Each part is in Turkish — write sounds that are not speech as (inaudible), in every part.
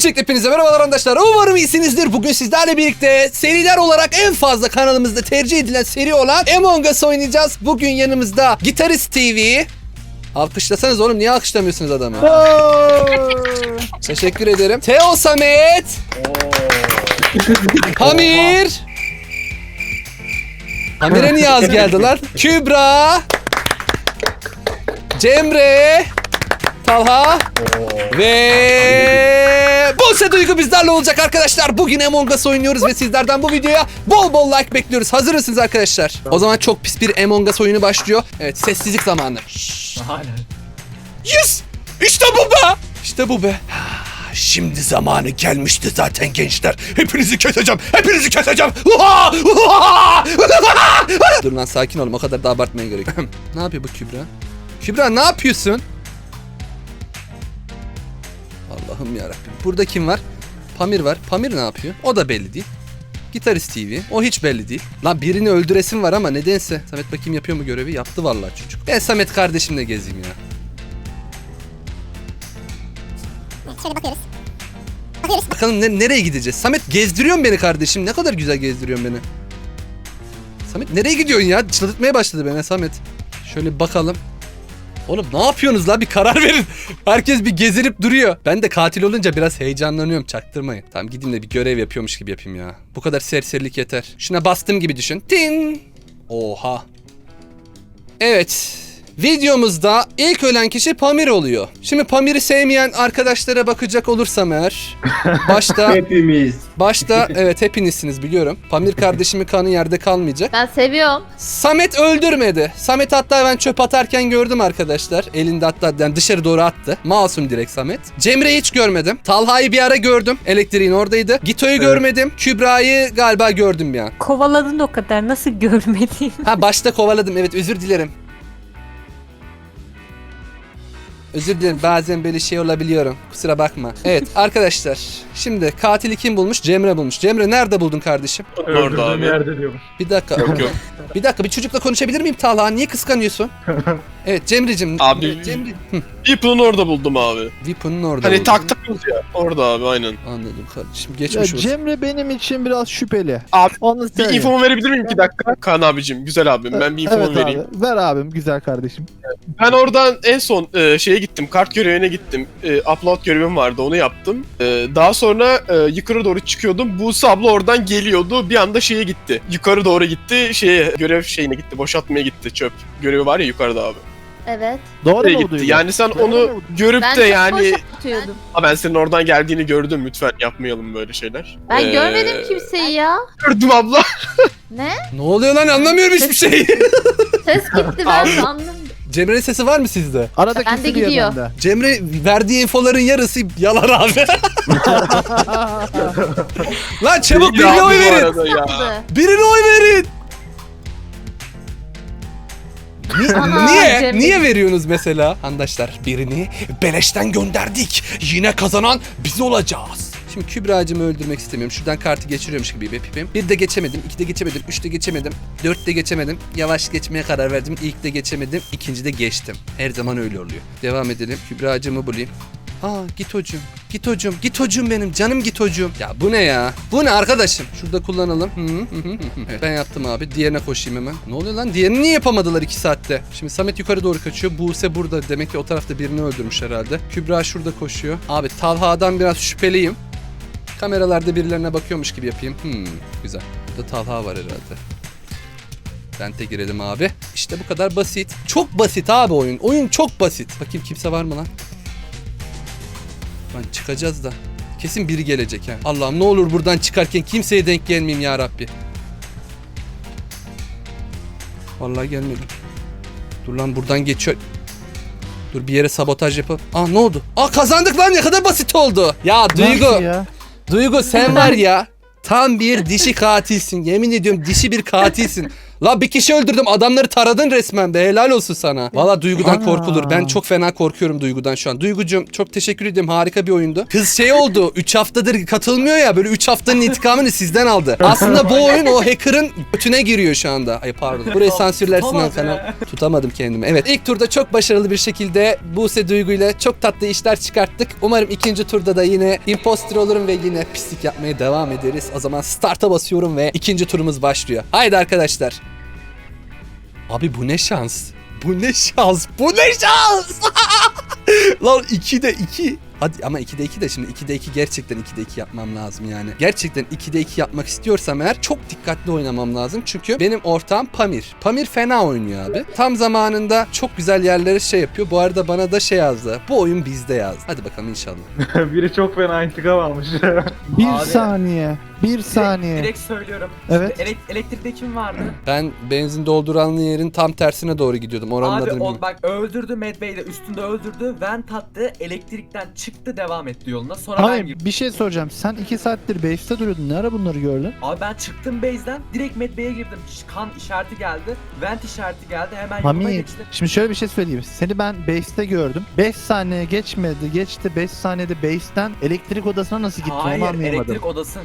Öncelikle hepinize merhabalar arkadaşlar. Umarım iyisinizdir. Bugün sizlerle birlikte seriler olarak en fazla kanalımızda tercih edilen seri olan Among Us oynayacağız. Bugün yanımızda Gitarist TV. Alkışlasanız oğlum niye alkışlamıyorsunuz adamı? (laughs) Teşekkür ederim. Teo Samet. Pamir. Pamir'e niye az geldi lan? Kübra. Cemre. Talha. Ve Buse Duygu bizlerle olacak arkadaşlar. Bugün Among Us oynuyoruz ve sizlerden bu videoya bol bol like bekliyoruz. Hazır mısınız arkadaşlar? O zaman çok pis bir Among Us oyunu başlıyor. Evet sessizlik zamanı. Yes! İşte bu be! İşte bu be. Şimdi zamanı gelmişti zaten gençler. Hepinizi keseceğim. Hepinizi keseceğim. Uha! Uha! Dur lan sakin olun. O kadar da abartmaya gerek. yok. (laughs) ne yapıyor bu Kübra? Kübra ne yapıyorsun? Allah'ım yarabbim. Burada kim var? Pamir var. Pamir ne yapıyor? O da belli değil. Gitarist TV. O hiç belli değil. Lan birini öldüresim var ama nedense. Samet bakayım yapıyor mu görevi? Yaptı vallahi çocuk. Ben Samet kardeşimle gezeyim ya. Şöyle bakıyoruz. Bakıyoruz. Bakalım ne- nereye gideceğiz? Samet gezdiriyorsun beni kardeşim. Ne kadar güzel gezdiriyorsun beni. Samet nereye gidiyorsun ya? Çıldırtmaya başladı beni Samet. Şöyle bakalım. Oğlum ne yapıyorsunuz la bir karar verin. Herkes bir gezinip duruyor. Ben de katil olunca biraz heyecanlanıyorum çaktırmayın. Tamam gideyim de bir görev yapıyormuş gibi yapayım ya. Bu kadar serserilik yeter. Şuna bastım gibi düşün. Tin. Oha. Evet. Videomuzda ilk ölen kişi Pamir oluyor. Şimdi Pamir'i sevmeyen arkadaşlara bakacak olursam eğer (laughs) başta Hepimiz. başta evet hepinizsiniz biliyorum. Pamir kardeşimin kanı yerde kalmayacak. Ben seviyorum. Samet öldürmedi. Samet hatta ben çöp atarken gördüm arkadaşlar. Elinde hatta yani dışarı doğru attı. Masum direkt Samet. Cemre'yi hiç görmedim. Talha'yı bir ara gördüm. Elektriğin oradaydı. Gito'yu görmedim. Kübra'yı galiba gördüm ya. Kovaladın o kadar nasıl görmedin? Ha başta kovaladım. Evet özür dilerim. Özür dilerim bazen böyle şey olabiliyorum. Kusura bakma. Evet (laughs) arkadaşlar şimdi katili kim bulmuş? Cemre bulmuş. Cemre nerede buldun kardeşim? Orada abi. yerde diyormuş. Bir dakika. Yok yok. (laughs) Bir dakika bir çocukla konuşabilir miyim Talha? Niye kıskanıyorsun? (laughs) Evet Cemre'cim. Abi- Cemre. Beeple'ın orada buldum abi. Weapon'un orada. Hani buldum. taktık ya. Orada abi aynen. Anladım kardeşim. Ya Geçmiş olsun. Cemre benim için biraz şüpheli. Abi, Onu Bir söyle. infomu verebilir miyim 2 dakika? Kaan abicim, güzel abim. Ben bir infomu evet vereyim. abi. Ver abim güzel kardeşim. Ben oradan en son e, şeye gittim. Kart görevine gittim. E, upload görevim vardı. Onu yaptım. E, daha sonra e, yukarı doğru çıkıyordum. Buse abla oradan geliyordu. Bir anda şeye gitti. Yukarı doğru gitti. Şeye görev şeyine gitti. Boşaltmaya gitti çöp. Görevi var ya yukarıda abi. Evet. Doğru mu gitti. Yani sen Doğru onu mu? görüp Ben de çok yani boşaltıyordum. Ha, ben senin oradan geldiğini gördüm. Lütfen yapmayalım böyle şeyler. Ben Ee, görmedim kimseyi ya. Gördüm abla. Ne? Ne oluyor lan anlamıyorum hiçbir şey. Ses gitti ben sandım. Cemre'nin sesi var mı sizde? Arada Bende kesiliyor gidiyor. bende. Cemre verdiği infoların yarısı yalan abi. (laughs) lan çabuk birine oy verin. Yaptı. Birine oy verin. Ni- Ana, niye? Cemre. Niye veriyorsunuz mesela? Arkadaşlar birini beleşten gönderdik. Yine kazanan biz olacağız. Şimdi Kübra'cımı öldürmek istemiyorum. Şuradan kartı geçiriyormuş gibi yapayım. Bir de geçemedim, iki de geçemedim, üç de geçemedim, dört de geçemedim. Yavaş geçmeye karar verdim. İlk de geçemedim, ikinci de geçtim. Her zaman öyle oluyor. Devam edelim. Kübra'cımı bulayım. Aa git hocum. Git hocum. Git hocum benim. Canım git hocum. Ya bu ne ya? Bu ne arkadaşım? Şurada kullanalım. Evet, ben yaptım abi. Diğerine koşayım hemen. Ne oluyor lan? Diğerini niye yapamadılar iki saatte? Şimdi Samet yukarı doğru kaçıyor. Buse burada. Demek ki o tarafta birini öldürmüş herhalde. Kübra şurada koşuyor. Abi Talha'dan biraz şüpheliyim. Kameralarda birilerine bakıyormuş gibi yapayım. Hmm, güzel. Burada Talha var herhalde. Bente girelim abi. İşte bu kadar basit. Çok basit abi oyun. Oyun çok basit. Bakayım kimse var mı lan? Lan çıkacağız da. Kesin biri gelecek ha. Allah'ım ne olur buradan çıkarken kimseye denk gelmeyeyim ya Rabbi. Vallahi gelmedim. Dur lan buradan geçiyor. Dur bir yere sabotaj yapalım. Aa ne oldu? Aa kazandık lan ne kadar basit oldu. Ya Duygu. Ya? Duygu sen var (laughs) ya tam bir dişi katilsin. Yemin ediyorum dişi bir katilsin. La bir kişi öldürdüm adamları taradın resmen be helal olsun sana. Valla Duygu'dan Ana. korkulur. Ben çok fena korkuyorum Duygu'dan şu an. Duygucuğum çok teşekkür ederim harika bir oyundu. Kız şey oldu (laughs) 3 haftadır katılmıyor ya böyle 3 haftanın intikamını sizden aldı. (laughs) Aslında bu oyun o hacker'ın götüne giriyor şu anda. Ay pardon. Burayı sansürlersin Hakan. Tutamadım kendimi. Evet ilk turda çok başarılı bir şekilde Buse Duygu ile çok tatlı işler çıkarttık. Umarım ikinci turda da yine imposter olurum ve yine pislik yapmaya devam ederiz. O zaman start'a basıyorum ve ikinci turumuz başlıyor. Haydi arkadaşlar. Abi bu ne şans. Bu ne şans. Bu ne şans. (laughs) Lan 2'de 2. Hadi ama 2'de 2 de şimdi 2'de 2 gerçekten 2'de 2 yapmam lazım yani. Gerçekten 2'de 2 yapmak istiyorsam eğer çok dikkatli oynamam lazım. Çünkü benim ortağım Pamir. Pamir fena oynuyor abi. Tam zamanında çok güzel yerlere şey yapıyor. Bu arada bana da şey yazdı. Bu oyun bizde yazdı. Hadi bakalım inşallah. (laughs) Biri çok fena intikam almış. Bir Abi. saniye. Bir saniye. Direkt söylüyorum. Evet. Elek- elektrikte kim vardı? Ben benzin dolduranlı yerin tam tersine doğru gidiyordum. Oranın Abi adını o, bilmiyorum. bak öldürdü Medbay'i de üstünde öldürdü. Vent attı. Elektrikten çıktı devam etti yoluna. Sonra ben Hayır girdim. bir şey soracağım. Sen iki saattir base'te duruyordun. Ne ara bunları gördün? Abi ben çıktım base'den direkt Medbay'e girdim. Ş- Kan işareti geldi. Vent işareti geldi. Hemen yoluma Hamid. geçtim. Şimdi şöyle bir şey söyleyeyim. Seni ben base'te gördüm. 5 saniye geçmedi. Geçti 5 saniyede base'ten elektrik odasına nasıl gittin onu Hayır anlayamadım. elektrik odası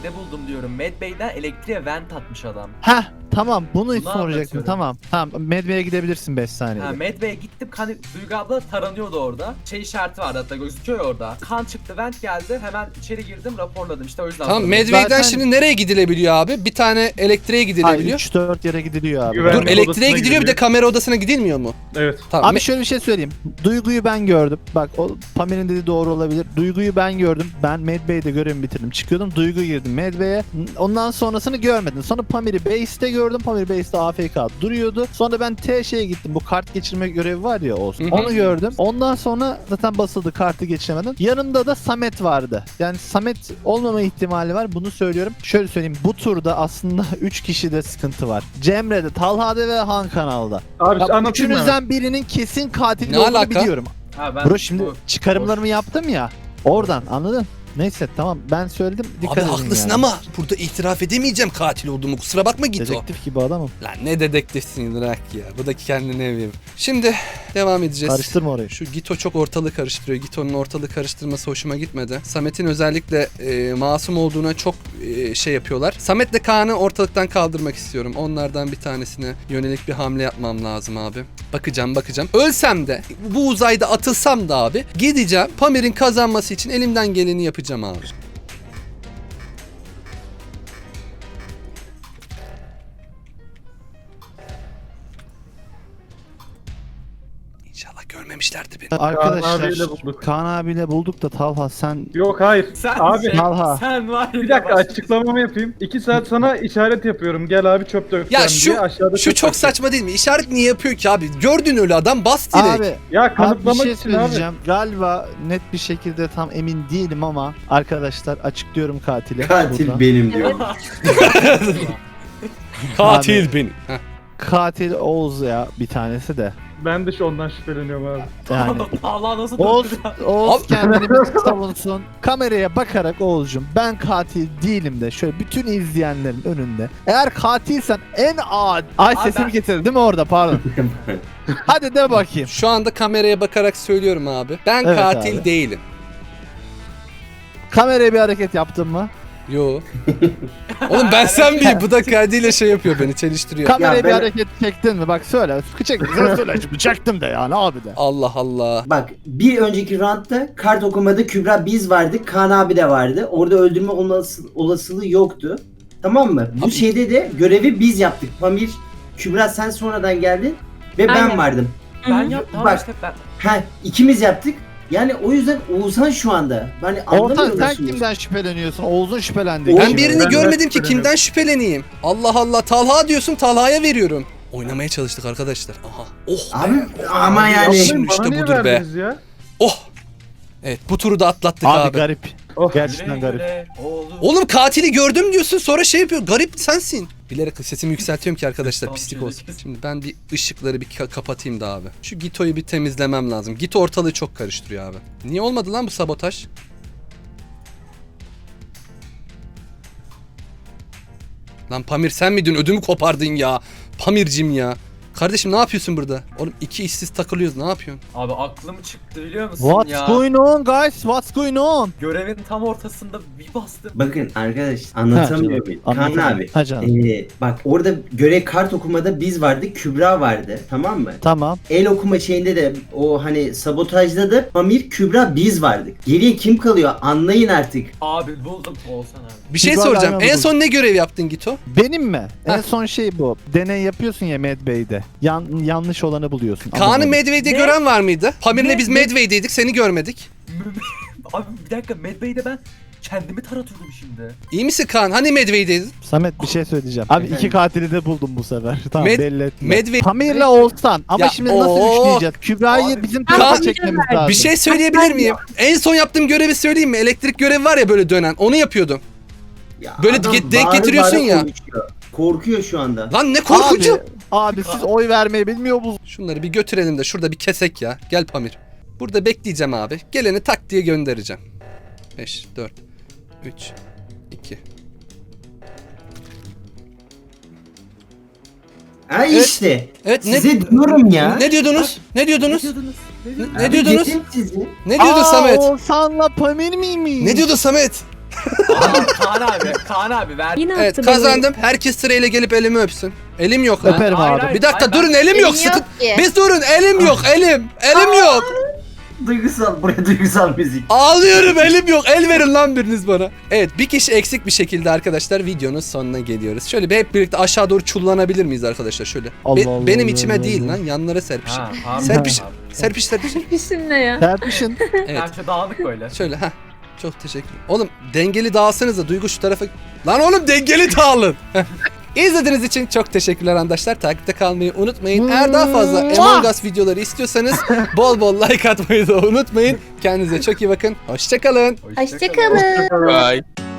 Medbay'de buldum diyorum. Medbay'den elektriğe vent atmış adam. Heh tamam bunu, Bunu soracaktım. anlatıyorum. Tamam. Tamam Medbay'e gidebilirsin 5 saniyede. Ha, Medbay'e gittim. Kan, Duygu abla taranıyordu orada. Şey işareti vardı hatta gözüküyor ya orada. Kan çıktı vent geldi. Hemen içeri girdim raporladım. İşte o yüzden. Tamam sordum. Medway'den Zaten- şimdi nereye gidilebiliyor abi? Bir tane elektriğe gidilebiliyor. 3-4 yere gidiliyor abi. Güven- Dur odasına elektriğe gidiliyor bir de gidiliyor. kamera odasına gidilmiyor mu? evet. Tamam. Abi me- şöyle bir şey söyleyeyim. Duyguyu ben gördüm. Bak o Pamir'in dediği doğru olabilir. Duyguyu ben gördüm. Ben Medbay'de görevimi bitirdim. Çıkıyordum. Duygu girdim Medbay'e. Ondan sonrasını görmedim. Sonra Pamir'i base'te gördüm. Pamir base'te AFK duruyordu. Sonra ben T şeye gittim. Bu kart geçirme görevi var ya olsun. Hı hı. Onu gördüm. Ondan sonra zaten basıldı kartı geçiremeden. Yanında da Samet vardı. Yani Samet olmama ihtimali var. Bunu söylüyorum. Şöyle söyleyeyim. Bu turda aslında (laughs) 3 kişide sıkıntı var. Cemre'de, Talha'da ve Han kanalda. Abi Ya anlatayım üçünüzden birinin kesin katil Ne olduğunu alaka? biliyorum. Ha, ben Bro şimdi bu- çıkarımlarımı yaptım ya. Oradan anladın? Neyse tamam ben söyledim. Dikkat Abi edin haklısın yani. ama burada itiraf edemeyeceğim katil olduğumu. Kusura bakma Gito. Dedektif gibi adamım. Lan ne dedektifsin bırak ya. Bu da kendine evim. Şimdi devam edeceğiz. Karıştırma orayı. Şu Gito çok ortalığı karıştırıyor. Gito'nun ortalığı karıştırması hoşuma gitmedi. Samet'in özellikle e, masum olduğuna çok e, şey yapıyorlar. Samet'le Kaan'ı ortalıktan kaldırmak istiyorum. Onlardan bir tanesine yönelik bir hamle yapmam lazım abi. Bakacağım bakacağım. Ölsem de bu uzayda atılsam da abi gideceğim. Pamir'in kazanması için elimden geleni yapacağım abi. İnşallah görmemişlerdir beni. Arkadaşlar abiyle bulduk. Kaan abiyle bulduk da Talha sen Yok hayır. Sen, Abi Talha. sen var ya bir dakika başka- açıklamamı yapayım. 2 saat sana işaret yapıyorum. Gel abi çöp dökeceğim Ya şu diye aşağıda şu çöp çok saçma değil mi? İşaret niye yapıyor ki abi? Gördün öyle adam bas direkt. Abi, Ya abi bir kanıtlamak şey için abi. söyleyeceğim. Galiba net bir şekilde tam emin değilim ama arkadaşlar açıklıyorum katili. Katil Buradan. benim diyor. (laughs) Katil Abi. benim. Katil Oğuz ya bir tanesi de. Ben de şu ondan şüpheleniyorum abi. Yani (laughs) Allah nasıl Oğuz? Oğuz kendini bir (laughs) savunsun. Kameraya bakarak Oğuz'cum ben katil değilim de şöyle bütün izleyenlerin önünde. Eğer katilsen en adi... Ay Abi sesimi ben- getirdi değil mi orada pardon. (laughs) Hadi de bakayım. Şu anda kameraya bakarak söylüyorum abi. Ben Evet katil abi. değilim. Kameraya bir hareket yaptın mı? Yo. (laughs) Oğlum ben sen miyim? (laughs) Bu da kendiyle şey yapıyor beni çeliştiriyor. Kameraya Ya bir ben- hareket çektin mi? Bak söyle. Çek. Sen söyle şimdi (laughs) çektim de yani abi de. Allah Allah. Bak bir önceki roundda kart okumada Kübra biz vardık. Kaan abi de vardı. Orada öldürme olası, olasılığı yoktu. Tamam mı? Bu Abi- şeyde de görevi biz yaptık. Pamir, Kübra sen sonradan geldin ve ben Aynen. vardım. Ben yaptım Bak. işte ben. Ha ikimiz yaptık. Yani o yüzden Oğuzhan şu anda. Hani Orta anlamıyor sen kimden şüpheleniyorsun? Oğuz'un şüphelendiği. Ben birini Ben görmedim ki şüpheleniyorum. kimden şüpheleneyim? Allah Allah. Talha diyorsun Talha'ya veriyorum. Oynamaya çalıştık arkadaşlar. Aha. Oh. Abi ama yani. Şimdi işte budur be. Ya? Oh. Evet bu turu da atlattık Abi, abi. garip. Oh. Gerçekten garip. Oğlum katili gördüm diyorsun sonra şey yapıyor. Garip sensin. Bilerek sesimi yükseltiyorum ki arkadaşlar pislik olsun. Şimdi ben bir ışıkları bir ka- kapatayım da abi. Şu Gito'yu bir temizlemem lazım. Gito ortalığı çok karıştırıyor abi. Niye olmadı lan bu sabotaj? Lan Pamir sen miydin? Ödümü kopardın ya. Pamir'cim ya. Kardeşim ne yapıyorsun burada? Oğlum iki işsiz takılıyoruz ne yapıyorsun? Abi aklım çıktı biliyor musun What's ya? going on guys? What's going on? Görevin tam ortasında bir bastım. Bakın arkadaş anlatamıyor muyum? Kaan abi. Ha canım. Ee, bak orada görev kart okumada biz vardı, Kübra vardı. Tamam mı? Tamam. El okuma şeyinde de o hani sabotajda da Pamir, Kübra biz vardık. Geriye kim kalıyor? Anlayın artık. Abi buldum Oğuzhan abi. Bir şey Kübra soracağım. En son ne görev yaptın Gito? Benim mi? En son şey bu. Deney yapıyorsun ya Medbay'de. Yan, yanlış olanı buluyorsun. Kaan'ı Anlamadım. Medway'de Ne? gören var mıydı? Pamir'le Ne? biz Ne? Medway'deydik seni görmedik. (laughs) Abi bir dakika Medbay'de ben kendimi taratıyordum şimdi. İyi misin Kaan? Hani Medway'deydin? Samet bir şey söyleyeceğim. Abi Efendim? iki katili de buldum bu sefer. (laughs) Tamam Med- belli etme. Medway... Pamir'le olsan ama Ya, şimdi nasıl oo. üçleyeceğiz? Kübra'yı Abi, bizim Kaan- tarafa çekmemiz lazım. Bir şey söyleyebilir miyim? En son yaptığım görevi söyleyeyim mi? Elektrik görevi var ya böyle dönen. Onu yapıyordum. Ya Böyle adam ge- denk bağıra getiriyorsun bağıra ya. konuşuyor. Korkuyor şu anda. Lan ne korkucu. Abi, siz oy vermeyi bilmiyor musunuz? Şunları bir götürelim de şurada bir kesek ya. Gel Pamir. Burada bekleyeceğim abi. Geleni tak diye göndereceğim. 5, 4, 3, 2. Ha Evet. işte. Evet ne, Size diyorum ya. ne diyordunuz? Ne diyordunuz? Ne diyordunuz? Ne Abi diyordunuz? dedim sizi. Ne diyordun Aa, Samet? Oğuzhan'la Pamir miymiş? Ne diyordun Samet? Aa, Kaan abi, Kaan abi ver. Yine Evet attı beni. kazandım. Herkes sırayla gelip elimi öpsün. Elim yok lan. Öperim Hayır, abi. hayır. Bir dakika Ay, durun elim yok. Sıkın. ki. Biz durun elim yok elim. Elim yok. Duygusal, buraya duygusal müzik. Ağlıyorum elim yok. El verin lan biriniz bana. Evet bir kişi eksik bir şekilde arkadaşlar videonun sonuna geliyoruz. Şöyle bir hep birlikte aşağı doğru çullanabilir miyiz arkadaşlar şöyle. Allah Be- Allah benim Allah içime Allah değil Allah. lan yanlara serpişin. Ha, abi, Serpiş- abi. Serpiş serpiş. İsim ne ya? Serpişin. (laughs) Evet şöyle dağınık böyle. şöyle ha. Çok teşekkür ederim. Oğlum dengeli dağılsanız da Duygu şu tarafa... Lan oğlum dengeli dağılın. İzlediğiniz için çok teşekkürler arkadaşlar. Takipte kalmayı unutmayın. Eğer daha fazla Among Us videoları istiyorsanız (laughs) bol bol like atmayı da unutmayın. Kendinize çok iyi bakın. Hoşçakalın. Hoşçakalın. Bye.